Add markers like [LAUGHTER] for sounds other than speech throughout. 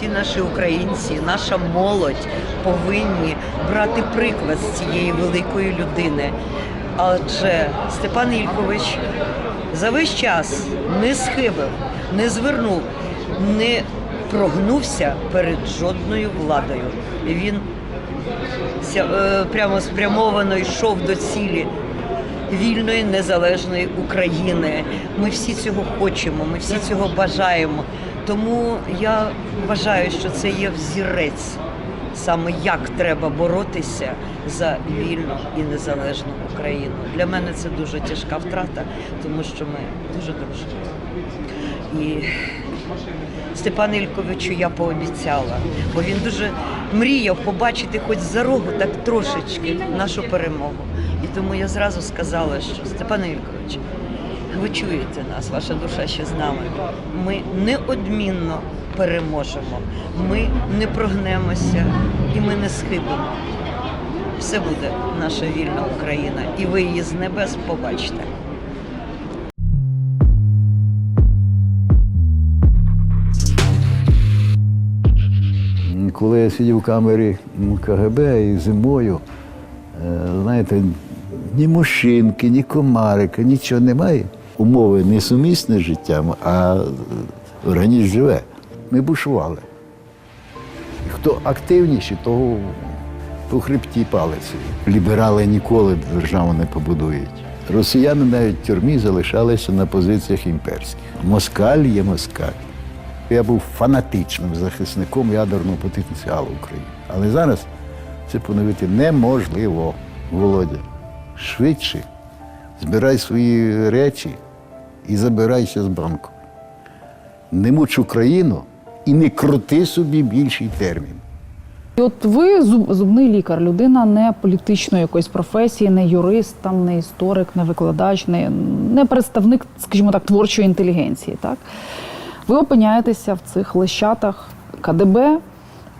всі наші українці, наша молодь повинні брати приклад з цієї великої людини. Адже Степан Ількович за весь час не схибив, не звернув, не прогнувся перед жодною владою. Він е, прямо спрямовано йшов до цілі вільної незалежної України. Ми всі цього хочемо, ми всі цього бажаємо. Тому я вважаю, що це є взірець саме як треба боротися за вільну і незалежну Україну. Для мене це дуже тяжка втрата, тому що ми дуже дружимо. І Степану Ільковичу я пообіцяла, бо він дуже мріяв побачити хоч за рогу так трошечки нашу перемогу. І тому я зразу сказала, що Степан Ількович, ви чуєте нас, ваша душа ще з нами. Ми неодмінно переможемо, ми не прогнемося і ми не схибимо. Все буде наша вільна Україна, і ви її з небес побачите. Коли я сидів в камері КГБ і зимою, е, знаєте, ні мужчинки, ні комарика, нічого немає. Умови несумісні з життям, а організм живе. Ми бушували. Хто активніший, того по хребті палиці. Ліберали ніколи державу не побудують. Росіяни навіть в тюрмі залишалися на позиціях імперських. Москаль є москаль. Я був фанатичним захисником ядерного потенціалу України. Але зараз це поновити неможливо, Володя. Швидше збирай свої речі і забирайся з банку. Не муч Україну і не крути собі більший термін. І от ви зуб, зубний лікар, людина не політичної якоїсь професії, не юрист, там, не історик, не викладач, не, не представник, скажімо так, творчої інтелігенції. Так? Ви опиняєтеся в цих лещатах КДБ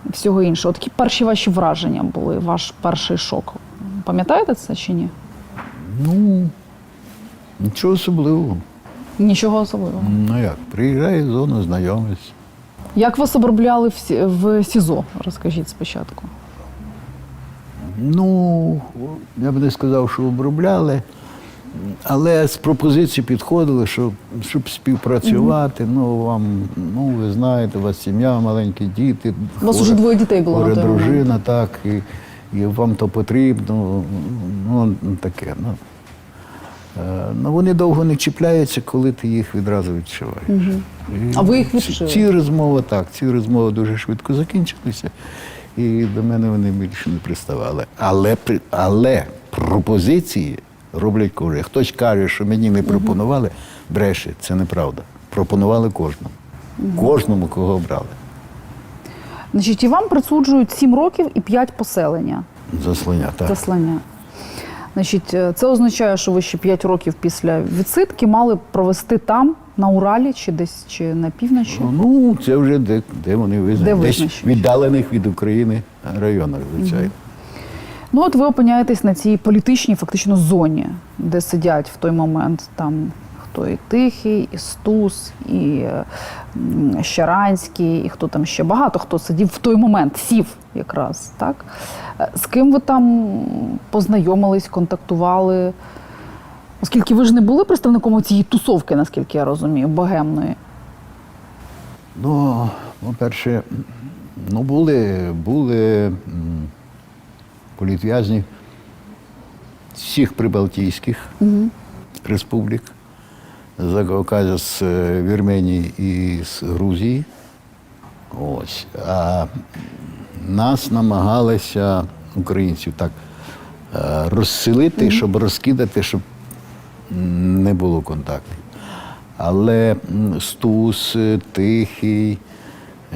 і всього іншого. Такі перші ваші враження були, ваш перший шок. Пам'ятаєте це чи ні? Ну, нічого особливого. Нічого особливого. Ну як, приїжджає в зону, знайомись. Як вас обробляли в, Сі- в СІЗО? Розкажіть спочатку. Ну, я б не сказав, що обробляли, але з пропозиції підходили, щоб, щоб співпрацювати. Ну, вам, ну, ви знаєте, у вас сім'я, маленькі діти. У вас уже двоє дітей було на хвора той момент. дружина, так, і, і вам то потрібно. Ну, таке. Ну. Е, Ну, вони довго не чіпляються, коли ти їх відразу відчуваєш. І А ви їх відчули? Ці розмови так, ці розмови дуже швидко закінчилися, і до мене вони більше не приставали. Але, але пропозиції роблять кожен. Хтось каже, що мені не пропонували, бреше, це неправда. Пропонували кожному. Кожному, кого обрали. Значить, і вам присуджують 7 років і 5 поселення. Заслання, так. Заслання. Значить, е, це означає, що ви ще 5 років після відсидки мали провести там, на Уралі, чи десь чи на півночі. Ну, це вже де, де вони визнають. Де Десь віддалених від України районах, звичайно. Ну, от ви опиняєтесь на цій політичній фактично зоні, де сидять в той момент там хто і Тихий, і Стус, і Щаранський, і хто там ще багато хто сидів в той момент, сів якраз. Так? Е, З ким ви там познайомились, контактували? Оскільки ви ж не були представником цієї тусовки, наскільки я розумію, богемної. Ну, по-перше, ну були, були політв'язні всіх прибалтійських республік, з Кавказу, з е, Вірменії і з Грузії. Ось. А нас намагалися українців так е, розселити, щоб розкидати, щоб не було контактів. Але Стус, е, Тихий,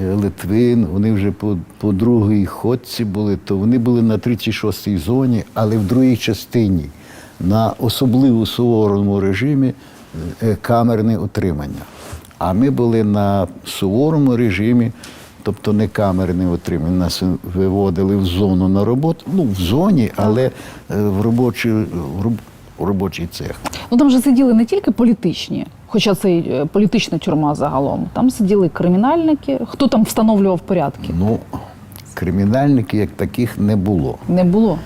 е, Литвин, вони вже по, по другій ходці були, то вони були на 36-й зоні, але в другій частині на особливо суворому режимі камерне утримання. А ми були на суворому режимі, тобто не камерне утримання. Нас виводили в зону на роботу, ну в зоні, але е, в робочий, в роб- в робочий цех. Ну там же сиділи не тільки політичні, хоча це й е, політична тюрма загалом, там сиділи кримінальники. Хто там встановлював порядки? Ну, кримінальників як таких не було. Не було.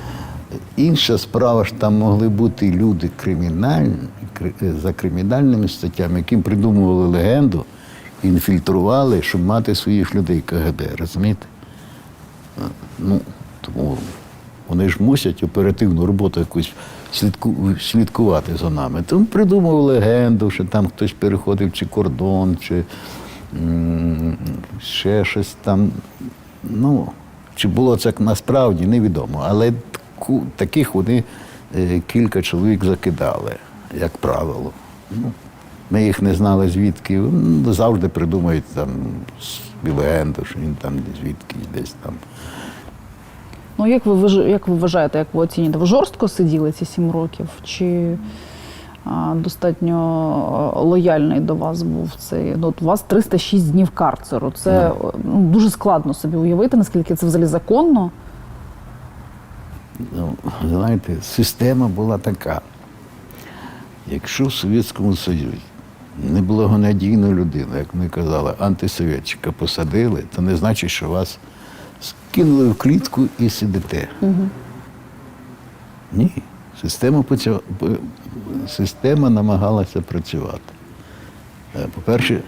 Інша справа ж там могли бути люди кримінальні, за кримінальними статтями, яким придумували легенду, інфільтрували, щоб мати своїх людей КГБ, розумієте? Ну, тому вони ж мусять оперативну роботу якусь слідку, слідкувати за нами. Тому придумав легенду, що там хтось переходив чи кордон, чи ще щось там. Ну, чи було це насправді, невідомо. Але таку, таких вони е, кілька чоловік закидали, як правило. Ну, ми їх не знали звідки. Ну, Завжди придумають там легенду, що він там звідки десь там. Ну як ви як ви вважаєте, як ви оцінюєте? Ви жорстко сиділи ці сім років? Чи а, достатньо лояльний до вас був цей? Ну, от у вас 306 днів карцеру. Це ну, дуже складно собі уявити, наскільки це взагалі законно. Ну, знаєте, система була така. Якщо в Совєтському Союзі неблагонадійну людину, як ми казали, антисовєтчика посадили, то не значить, що вас скинули в клітку і сидите. Ні. Система, система намагалася працювати. Е, По-перше,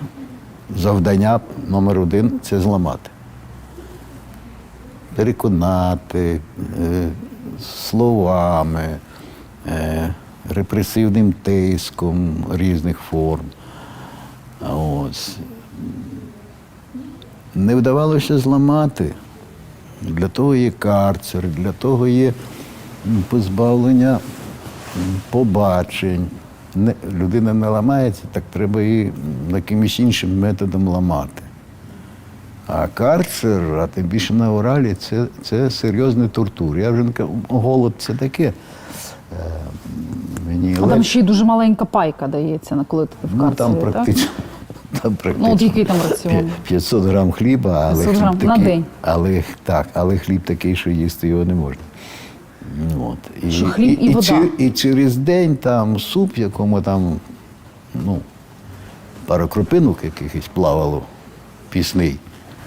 завдання номер один це зламати переконати е, словами, е, репресивним тиском різних форм. Ось. Не вдавалося зламати. Для того є карцер, для того є позбавлення побачень. Не, людина не ламається, так треба її якимось іншим методом ламати. А карцер, а тим більше на Уралі, це, це серйозний тортур. Я вже не кажу, голод це таке. Е, Мені А там ще й дуже маленька пайка дається, на коли ти в ну, карцері, там так? практично. Там практично Ну, от який там раціон? 500 грам хліба, але 500 грам хліб на такий, день. Але, так, але хліб такий, що їсти його не можна. Ну, От. І, Що хліб і вода. чер- і через день там суп, в якому там ну, пару крупинок якихось плавало пісний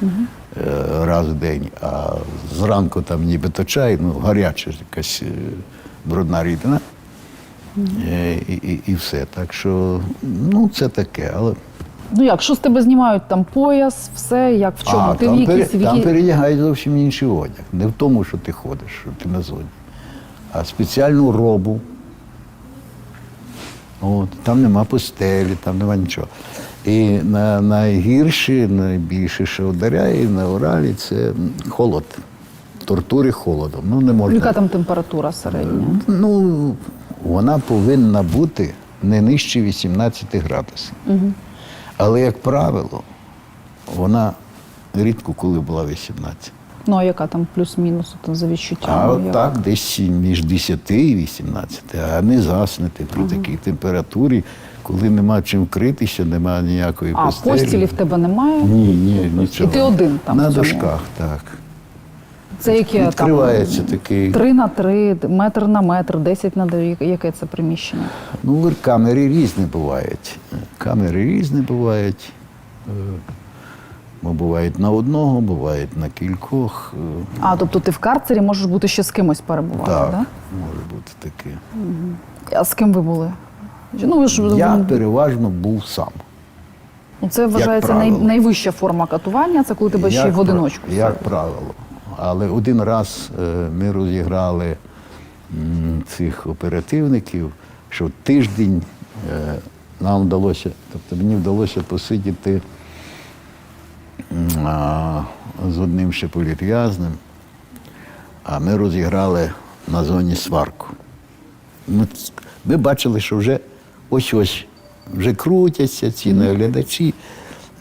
е, раз в день, а зранку там нібито чай, ну, гаряча якась е, брудна рідина. Е, І, і, і все. Так що, ну, це таке. Але Ну як, що з тебе знімають там пояс, все, як в чому? а, ти там, в якійсь, пере, там якій... передягають зовсім інший одяг. Не в тому, що ти ходиш, що ти на зоні, а спеціальну робу. От, там нема постелі, там нема нічого. І на, найгірше, найбільше, що ударяє на Уралі, це холод. Тортури холодом. Ну, не можна. Яка там температура середня? Ну, вона повинна бути не нижче 18 градусів. Але, як правило, вона рідко коли була 18. Ну, а яка там плюс-мінус за А от як? так, десь між 10 і 18, а не заснути при такій температурі, коли нема чим вкритися, нема ніякої А, постелі. постілі в тебе немає? Ні, ні, нічого. І ти один там На дошках, так. Це яке Відкривається там? такий. 3 на 3, метр на метр, 10 на 9, яке це приміщення? Ну, камери різні бувають. Камери різні бувають. Е, бо Бувають на одного, бувають на кількох. Е, А, тобто ти в карцері можеш бути ще з кимось перебувати, Так, да? може бути таке. А з ким ви були? Ну, ви ж, Я переважно був сам. ну, це вважається най, найвища форма катування, це коли тебе ще й в одиночку. Як правило. Але один раз е, ми розіграли цих оперативників, що тиждень е, нам вдалося, тобто мені вдалося посидіти з одним ще політв'язним, а ми розіграли на зоні сварку. Ми бачили, що вже ось-ось вже крутяться ці наглядачі.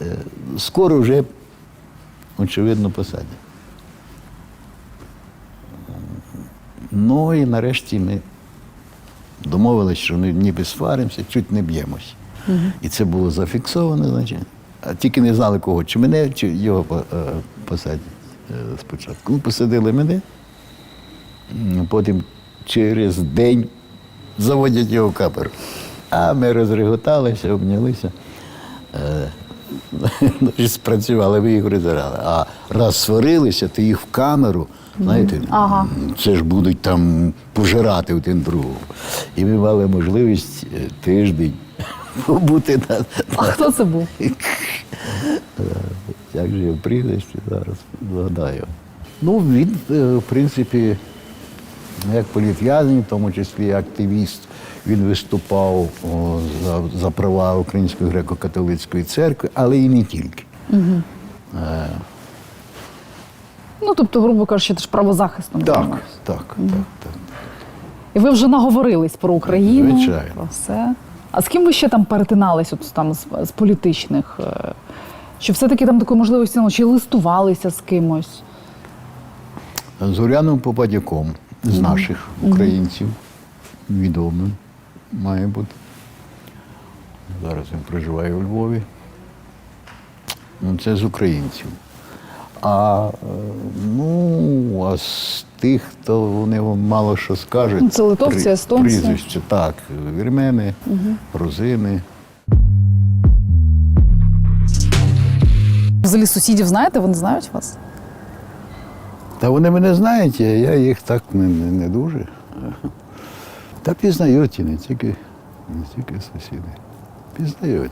Е, Скоро вже, очевидно, посадять. Ну і нарешті ми домовилися, що ми ніби сваримося, чуть не б'ємось. І це було зафіксовано, значить. А тільки не знали кого, чи мене, чи його е, посадять е, спочатку. Ну, посадили мене, потім через день заводять його в камеру. А ми розреготалися, обнялися. Е, [LAUGHS] і Спрацювали, ви їх розіграли. А раз сварилися, то їх в камеру, знаєте, Ага. це ж будуть там пожирати один другого. І ми мали можливість е, тиждень [LAUGHS] побути на, А хто це був? як же його прізвище зараз згадаю. Ну, він, е, в принципі, як політв'язень, в тому числі активіст, він виступав о, за, за права Української греко-католицької церкви, але і не тільки. Ну, тобто, грубо кажучи, теж правозахистом. Так, так, так, так. І ви вже наговорились про Україну, Звичайно. про все. А з ким ви ще там перетинались от, там, з, з політичних? е, Чи все-таки там такої можливості? Чи листувалися з кимось? З Уряном Попадяком, з наших українців, відомим має бути. Зараз він проживає у Львові. Ну, це з українців. А е, ну, а з тих, то вони вам мало що скажуть. Це литовці, естонці. Прізвище, так, вірмени, грузини. Взагалі сусідів знаєте, вони знають вас? Та вони мене знають, я їх так не, не, не дуже. Та пізнають і не тільки, не тільки сусіди. Пізнають.